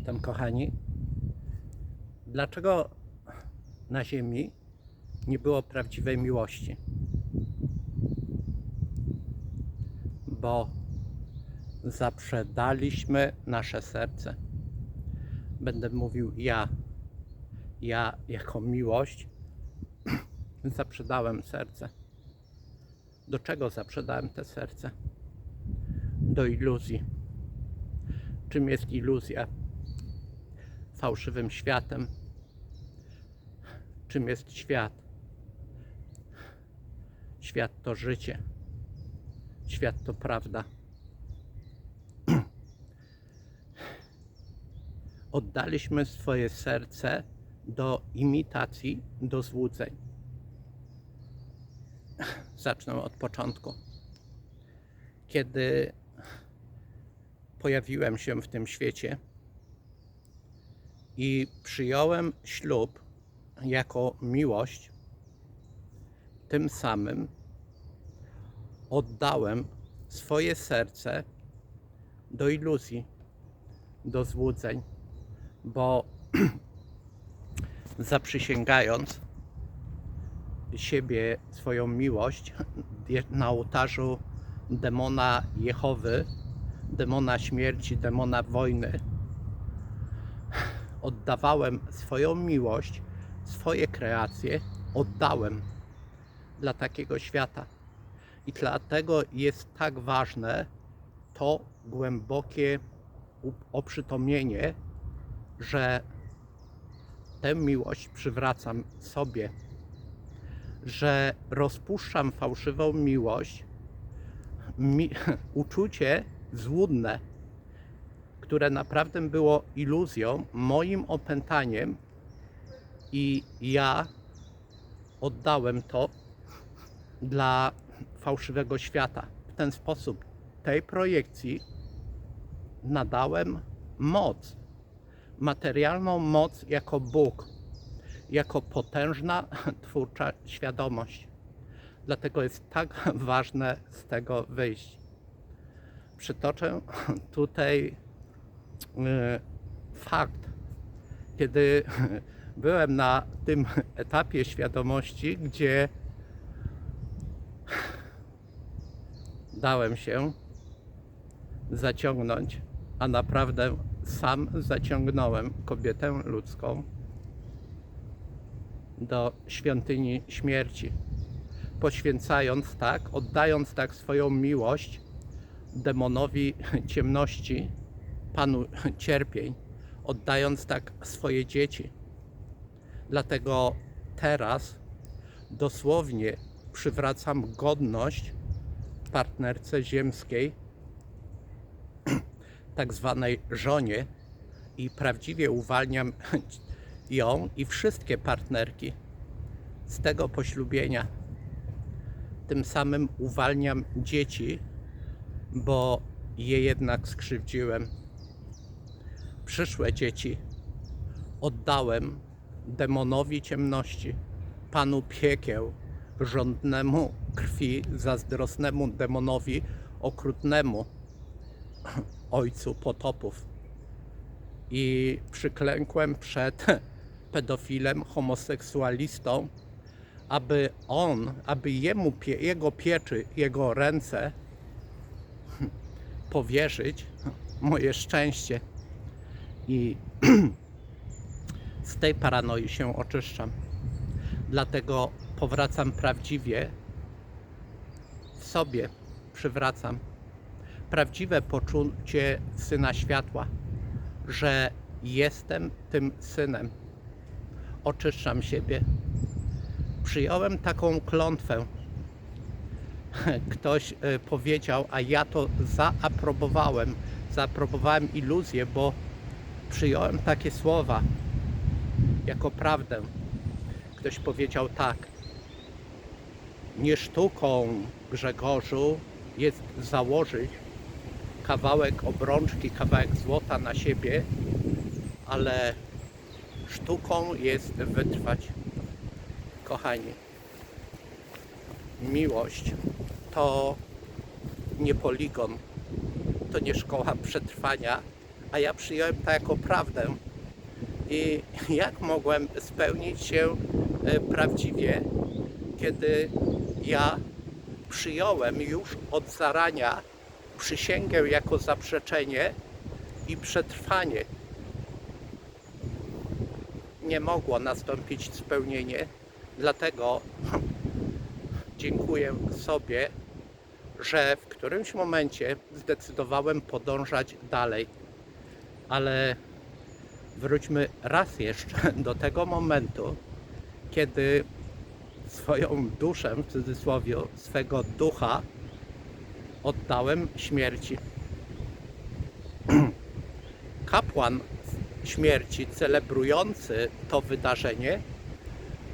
Witam kochani. Dlaczego na Ziemi nie było prawdziwej miłości? Bo zaprzedaliśmy nasze serce. Będę mówił ja. Ja jako miłość zaprzedałem serce. Do czego zaprzedałem te serce? Do iluzji. Czym jest iluzja? Fałszywym światem. Czym jest świat? Świat to życie. Świat to prawda. Oddaliśmy swoje serce do imitacji, do złudzeń. Zacznę od początku. Kiedy pojawiłem się w tym świecie i przyjąłem ślub jako miłość, tym samym oddałem swoje serce do iluzji, do złudzeń, bo zaprzysięgając siebie, swoją miłość na ołtarzu demona Jehowy, demona śmierci, demona wojny, oddawałem swoją miłość, swoje kreacje, oddałem dla takiego świata. I dlatego jest tak ważne to głębokie oprzytomnienie, że tę miłość przywracam sobie, że rozpuszczam fałszywą miłość, mi, uczucie złudne, które naprawdę było iluzją, moim opętaniem i ja oddałem to dla fałszywego świata. W ten sposób tej projekcji nadałem moc, materialną moc jako Bóg, jako potężna twórcza świadomość. Dlatego jest tak ważne z tego wyjść. Przytoczę tutaj fakt, kiedy byłem na tym etapie świadomości, gdzie dałem się zaciągnąć, a naprawdę sam zaciągnąłem kobietę ludzką do świątyni śmierci, poświęcając tak, oddając tak swoją miłość demonowi ciemności, panu cierpień, oddając tak swoje dzieci. Dlatego teraz dosłownie przywracam godność partnerce ziemskiej, tak zwanej żonie, i prawdziwie uwalniam ją i wszystkie partnerki z tego poślubienia. Tym samym uwalniam dzieci, bo je jednak skrzywdziłem. Przyszłe dzieci oddałem demonowi ciemności, panu piekieł, żądnemu krwi, zazdrosnemu demonowi, okrutnemu ojcu potopów. I przyklękłem przed pedofilem, homoseksualistą, aby on, aby jemu, jego pieczy, jego ręce powierzyć moje szczęście. I z tej paranoi się oczyszczam. Dlatego powracam prawdziwie w sobie, przywracam prawdziwe poczucie syna światła, że jestem tym synem. Oczyszczam siebie. Przyjąłem taką klątwę. Ktoś e, powiedział, a ja to zaaprobowałem. Zaaprobowałem iluzję, bo przyjąłem takie słowa jako prawdę. Ktoś powiedział tak. Nie sztuką Grzegorzu jest założyć kawałek obrączki, kawałek złota na siebie, ale sztuką jest wytrwać. Kochani, miłość to nie poligon, to nie szkoła przetrwania, a ja przyjąłem to jako prawdę. I jak mogłem spełnić się e, prawdziwie, kiedy ja przyjąłem już od zarania przysięgę jako zaprzeczenie i przetrwanie. Nie mogło nastąpić spełnienie, dlatego dziękuję sobie, że w którymś momencie zdecydowałem podążać dalej. Ale wróćmy raz jeszcze do tego momentu, kiedy swoją duszę, w cudzysłowie, swego ducha oddałem śmierci. Kapłan śmierci, celebrujący to wydarzenie,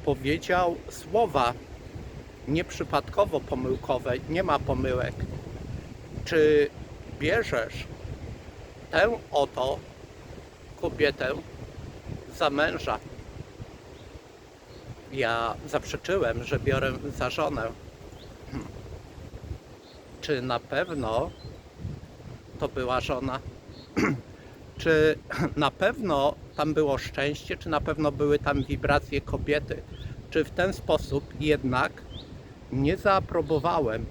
powiedział słowa nieprzypadkowo pomyłkowe, nie ma pomyłek. Czy bierzesz tę oto kobietę za męża? Ja zaprzeczyłem, że biorę za żonę. Hmm. Czy na pewno to była żona? czy na pewno tam było szczęście, czy na pewno były tam wibracje kobiety? Czy w ten sposób jednak nie zaaprobowałem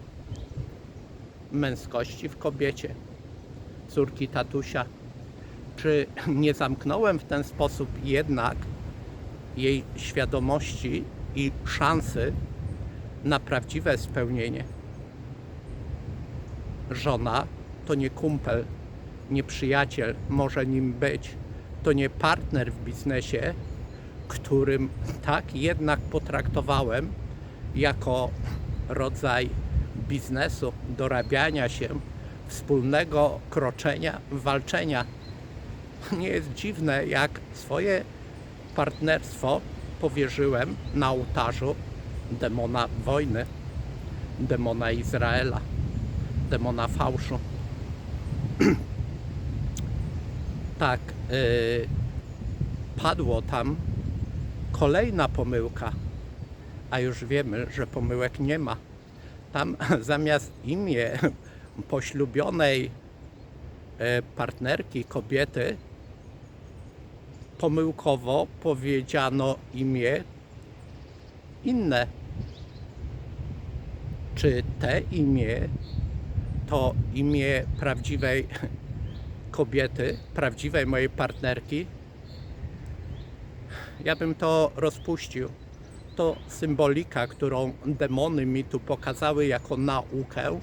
męskości w kobiecie, córki tatusia? Czy nie zamknąłem w ten sposób jednak jej świadomości i szansy na prawdziwe spełnienie? Żona to nie kumpel, nie przyjaciel może nim być, to nie partner w biznesie, którym tak jednak potraktowałem jako rodzaj biznesu, dorabiania się, wspólnego kroczenia, walczenia. Nie jest dziwne, jak swoje partnerstwo powierzyłem na ołtarzu demona wojny, demona Izraela, demona fałszu. tak, yy, padło tam kolejna pomyłka, a już wiemy, że pomyłek nie ma. Tam zamiast imię poślubionej e, partnerki kobiety pomyłkowo powiedziano imię inne. Czy te imię to imię prawdziwej kobiety, prawdziwej mojej partnerki? Ja bym to rozpuścił. To symbolika, którą demony mi tu pokazały jako naukę,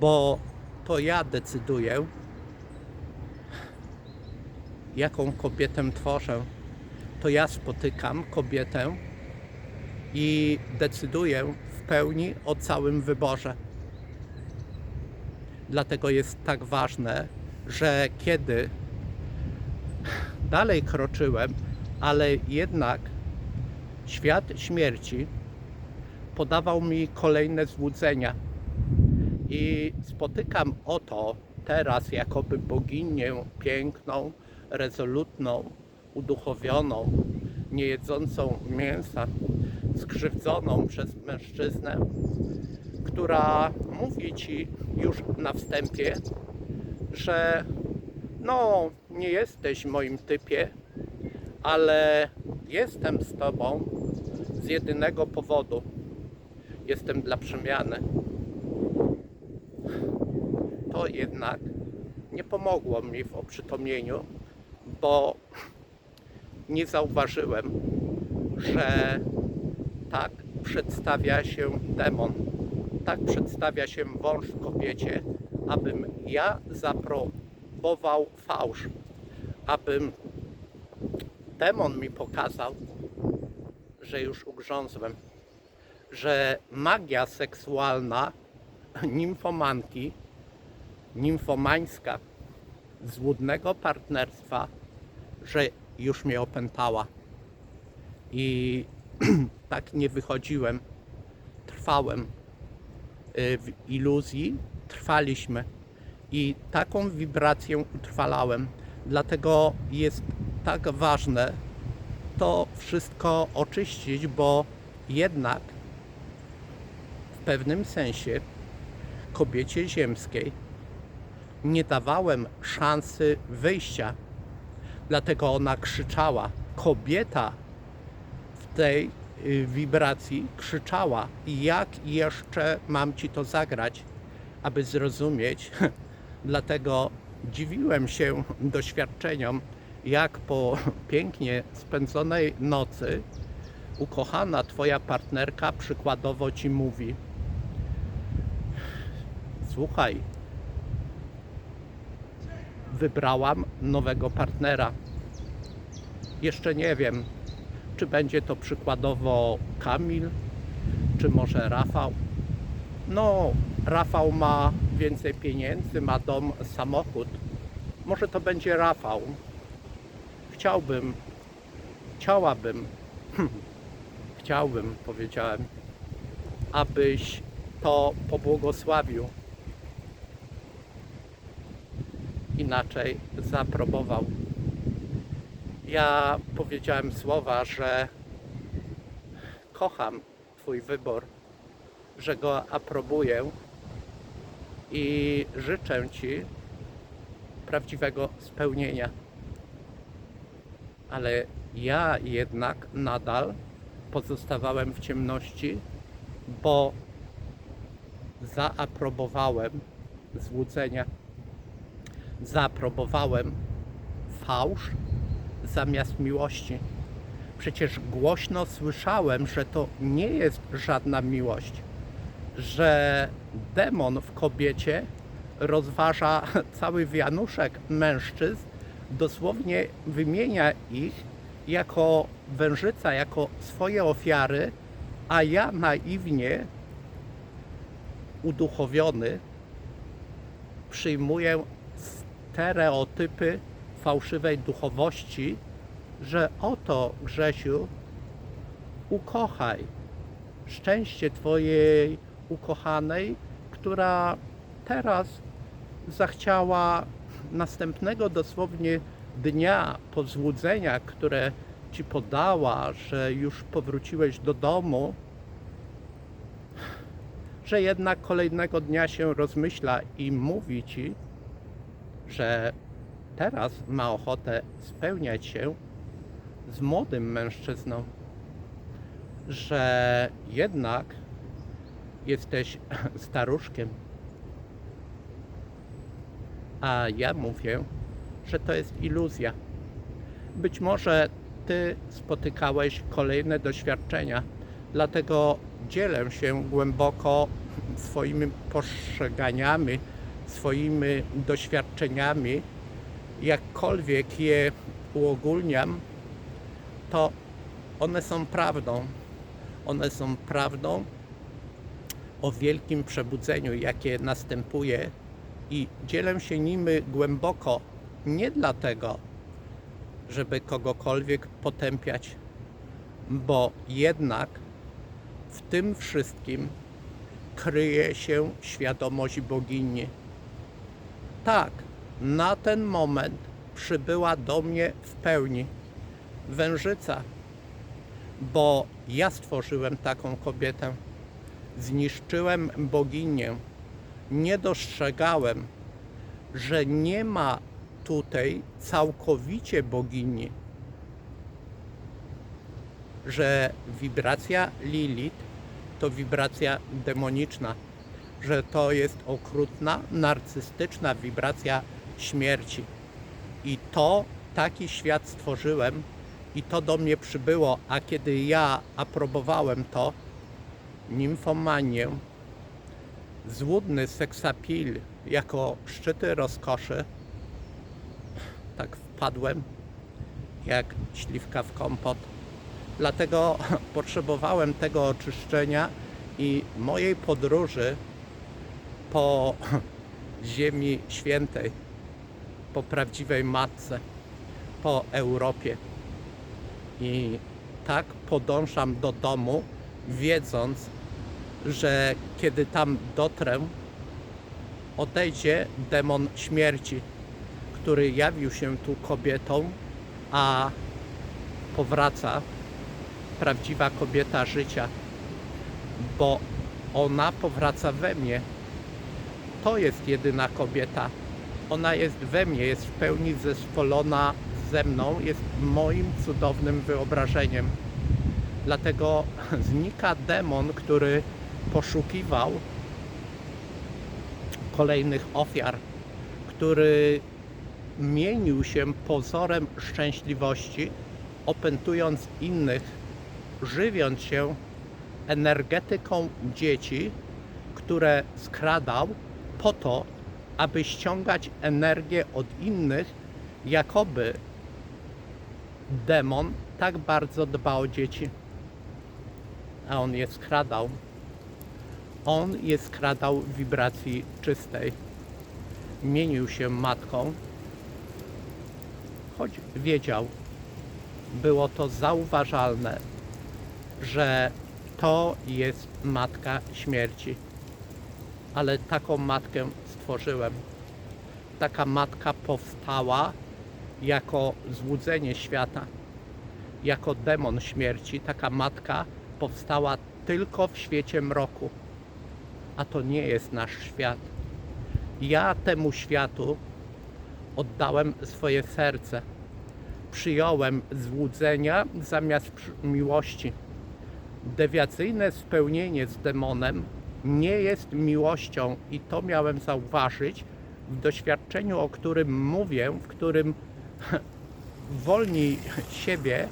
bo to ja decyduję, jaką kobietę tworzę. To ja spotykam kobietę i decyduję w pełni o całym wyborze. Dlatego jest tak ważne, że kiedy dalej kroczyłem, ale jednak świat śmierci podawał mi kolejne złudzenia. I spotykam oto teraz jakoby boginię piękną, rezolutną, uduchowioną, nie jedzącą mięsa, skrzywdzoną przez mężczyznę, która mówi ci już na wstępie, że no, nie jesteś moim typie, ale jestem z tobą z jedynego powodu. Jestem dla przemiany. Jednak nie pomogło mi w oprzytomnieniu, bo nie zauważyłem, że tak przedstawia się demon, tak przedstawia się wąż w kobiecie, abym ja zaprobował fałsz, abym demon mi pokazał, że już ugrzązłem, że magia seksualna nimfomanki, nimfomańska, złudnego partnerstwa, że już mnie opętała. I tak nie wychodziłem, trwałem y, w iluzji, trwaliśmy i taką wibrację utrwalałem. Dlatego jest tak ważne to wszystko oczyścić, bo jednak w pewnym sensie kobiecie ziemskiej nie dawałem szansy wyjścia. Dlatego ona krzyczała. Kobieta w tej y, wibracji krzyczała, jak jeszcze mam ci to zagrać, aby zrozumieć. Dlatego dziwiłem się doświadczeniom, jak po pięknie spędzonej nocy ukochana twoja partnerka przykładowo ci mówi: Słuchaj, wybrałam nowego partnera. Jeszcze nie wiem, czy będzie to przykładowo Kamil, czy może Rafał. No, Rafał ma więcej pieniędzy, ma dom, samochód. Może to będzie Rafał. Chciałbym, chciałabym, chciałbym, powiedziałem, abyś to pobłogosławił. Inaczej zaaprobował. Ja powiedziałem słowa, że kocham Twój wybór, że go aprobuję i życzę Ci prawdziwego spełnienia. Ale ja jednak nadal pozostawałem w ciemności, bo zaaprobowałem złudzenia, zaaprobowałem fałsz zamiast miłości. Przecież głośno słyszałem, że to nie jest żadna miłość, że demon w kobiecie rozważa cały wianuszek mężczyzn, dosłownie wymienia ich jako wężyca, jako swoje ofiary, a ja naiwnie uduchowiony przyjmuję stereotypy fałszywej duchowości, że oto Grzesiu, ukochaj szczęście Twojej ukochanej, która teraz zachciała następnego dosłownie dnia po złudzeniach, które Ci podała, że już powróciłeś do domu, że jednak kolejnego dnia się rozmyśla i mówi Ci, że teraz ma ochotę spełniać się z młodym mężczyzną, że jednak jesteś staruszkiem. A ja mówię, że to jest iluzja. Być może ty spotykałeś kolejne doświadczenia, dlatego dzielę się głęboko swoimi postrzeganiami, swoimi doświadczeniami, jakkolwiek je uogólniam, to one są prawdą. One są prawdą o wielkim przebudzeniu, jakie następuje i dzielę się nimi głęboko, nie dlatego, żeby kogokolwiek potępiać, bo jednak w tym wszystkim kryje się świadomość bogini. Tak, na ten moment przybyła do mnie w pełni wężyca, bo ja stworzyłem taką kobietę. Zniszczyłem boginię. Nie dostrzegałem, że nie ma tutaj całkowicie bogini, że wibracja Lilith to wibracja demoniczna, że to jest okrutna, narcystyczna wibracja śmierci. I to taki świat stworzyłem i to do mnie przybyło, a kiedy ja aprobowałem to, nimfomanię, złudny seksapil jako szczyty rozkoszy, tak wpadłem jak śliwka w kompot. Dlatego potrzebowałem tego oczyszczenia i mojej podróży po Ziemi Świętej, po prawdziwej matce, po Europie. I tak podążam do domu, wiedząc, że kiedy tam dotrę, odejdzie demon śmierci, który jawił się tu kobietą, a powraca prawdziwa kobieta życia, bo ona powraca we mnie. To jest jedyna kobieta, Ona jest we mnie, jest w pełni zespolona ze mną, jest moim cudownym wyobrażeniem. Dlatego znika demon, który poszukiwał kolejnych ofiar, który mienił się pozorem szczęśliwości, opętując innych, żywiąc się energetyką dzieci, które skradał po to, aby ściągać energię od innych, jakoby demon tak bardzo dba o dzieci. A on je skradał. On je skradał wibracji czystej. Mienił się matką, choć wiedział, było to zauważalne, że to jest matka śmierci. Ale taką matkę stworzyłem. Taka matka powstała jako złudzenie świata, jako demon śmierci. Taka matka powstała tylko w świecie mroku. A to nie jest nasz świat. Ja temu światu oddałem swoje serce. Przyjąłem złudzenia zamiast miłości. Dewiacyjne spełnienie z demonem nie jest miłością i to miałem zauważyć w doświadczeniu, o którym mówię, w którym wolniej siebie,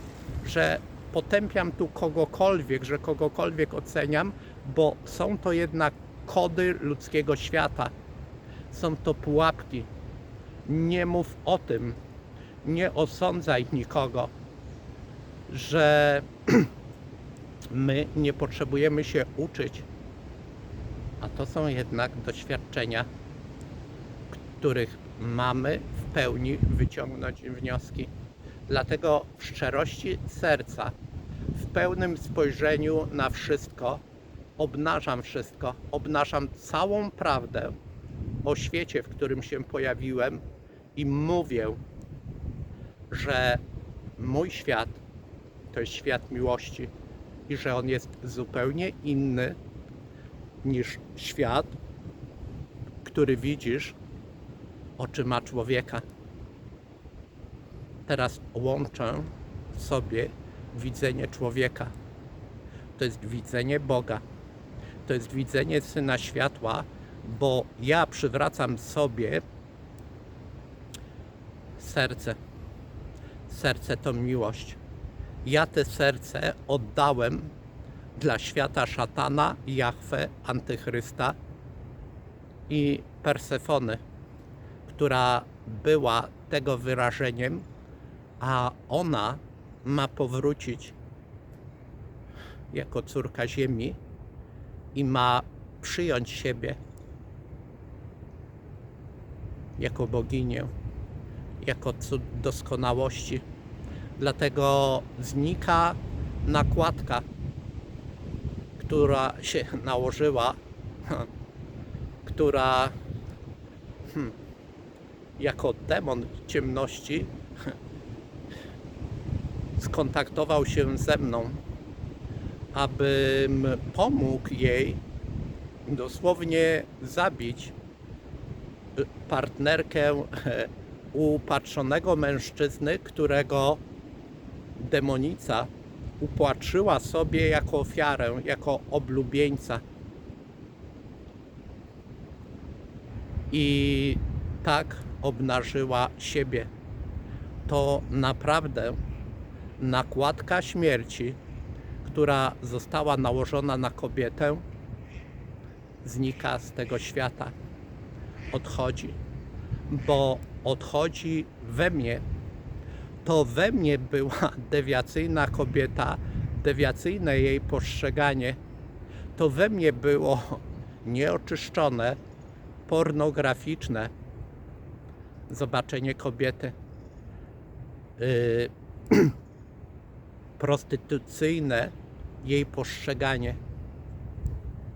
że potępiam tu kogokolwiek, że kogokolwiek oceniam, bo są to jednak kody ludzkiego świata. Są to pułapki. Nie mów o tym, nie osądzaj nikogo, że my nie potrzebujemy się uczyć, a to są jednak doświadczenia, których mamy w pełni wyciągnąć wnioski. Dlatego w szczerości serca, w pełnym spojrzeniu na wszystko, obnażam wszystko, obnażam całą prawdę o świecie, w którym się pojawiłem i mówię, że mój świat to jest świat miłości i że on jest zupełnie inny niż świat, który widzisz oczyma człowieka. Teraz łączę sobie widzenie człowieka. To jest widzenie Boga. To jest widzenie Syna Światła, bo ja przywracam sobie serce. Serce to miłość. Ja te serce oddałem dla świata szatana, Jahwe, Antychrysta i Persefony, która była tego wyrażeniem, a ona ma powrócić jako córka ziemi i ma przyjąć siebie jako boginię, jako cud doskonałości. Dlatego znika nakładka, która się nałożyła, która hmm, jako demon ciemności skontaktował się ze mną, abym pomógł jej dosłownie zabić partnerkę upatrzonego mężczyzny, którego demonica upłaczyła sobie jako ofiarę, jako oblubieńca. I tak obnażyła siebie. To naprawdę nakładka śmierci, która została nałożona na kobietę, znika z tego świata. Odchodzi, bo odchodzi we mnie to we mnie była dewiacyjna kobieta, dewiacyjne jej postrzeganie. To we mnie było nieoczyszczone, pornograficzne zobaczenie kobiety. Yy, prostytucyjne jej postrzeganie.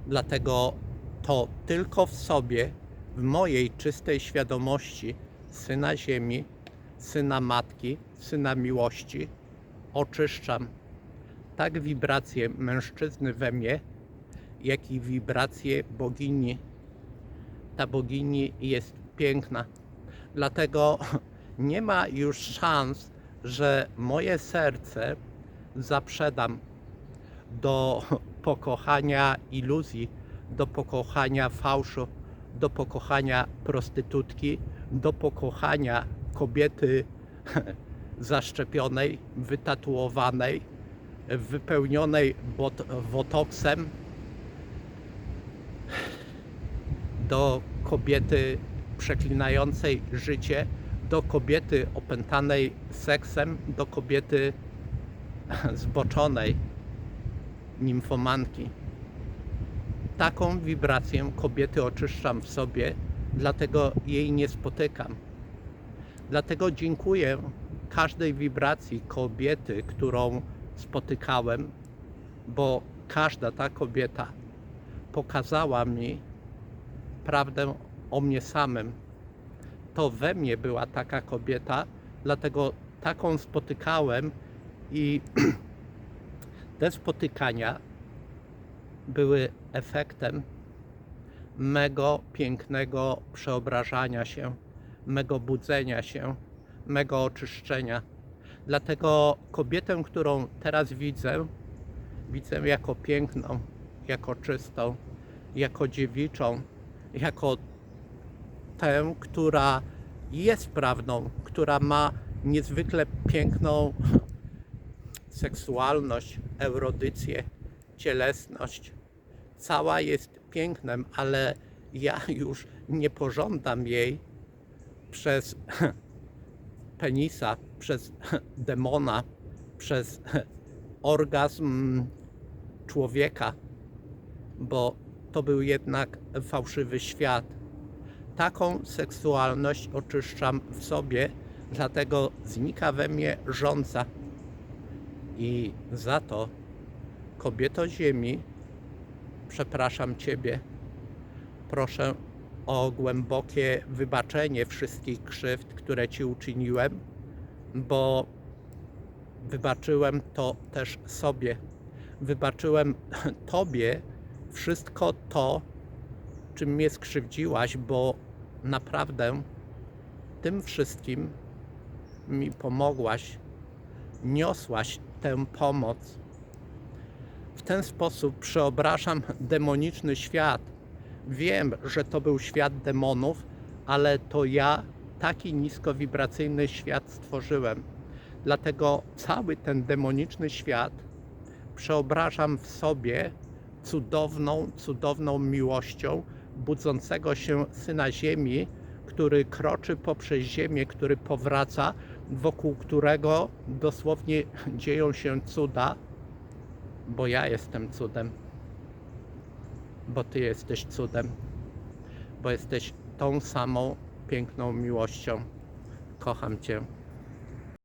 Dlatego to tylko w sobie, w mojej czystej świadomości Syna Ziemi, Syna Matki, Syna Miłości, oczyszczam tak wibracje mężczyzny we mnie, jak i wibracje bogini. Ta bogini jest piękna. Dlatego nie ma już szans, że moje serce zaprzedam do pokochania iluzji, do pokochania fałszu, do pokochania prostytutki, do pokochania kobiety zaszczepionej, wytatuowanej, wypełnionej bot- botoksem, do kobiety przeklinającej życie, do kobiety opętanej seksem, do kobiety zboczonej, nimfomanki. Taką wibrację kobiety oczyszczam w sobie, dlatego jej nie spotykam. Dlatego dziękuję każdej wibracji kobiety, którą spotykałem, bo każda ta kobieta pokazała mi prawdę o mnie samym. To we mnie była taka kobieta, dlatego taką spotykałem i te spotykania były efektem mego pięknego przeobrażania się, mego budzenia się, mego oczyszczenia. Dlatego kobietę, którą teraz widzę, widzę jako piękną, jako czystą, jako dziewiczą, jako tę, która jest prawdą, która ma niezwykle piękną seksualność, erudycję, cielesność. Cała jest pięknem, ale ja już nie pożądam jej przez penisa, przez demona, przez orgazm człowieka, bo to był jednak fałszywy świat. Taką seksualność oczyszczam w sobie, dlatego znika we mnie żądza. I za to, kobieto ziemi, przepraszam Ciebie. Proszę o głębokie wybaczenie wszystkich krzywd, które Ci uczyniłem, bo wybaczyłem to też sobie. Wybaczyłem Tobie wszystko to, czym mnie skrzywdziłaś, bo naprawdę tym wszystkim mi pomogłaś, niosłaś tę pomoc. W ten sposób przeobrażam demoniczny świat. Wiem, że to był świat demonów, ale to ja taki niskowibracyjny świat stworzyłem. Dlatego cały ten demoniczny świat przeobrażam w sobie cudowną, cudowną miłością budzącego się Syna Ziemi, który kroczy poprzez ziemię, który powraca, wokół którego dosłownie dzieją się cuda, bo ja jestem cudem, bo Ty jesteś cudem, bo jesteś tą samą piękną miłością. Kocham Cię.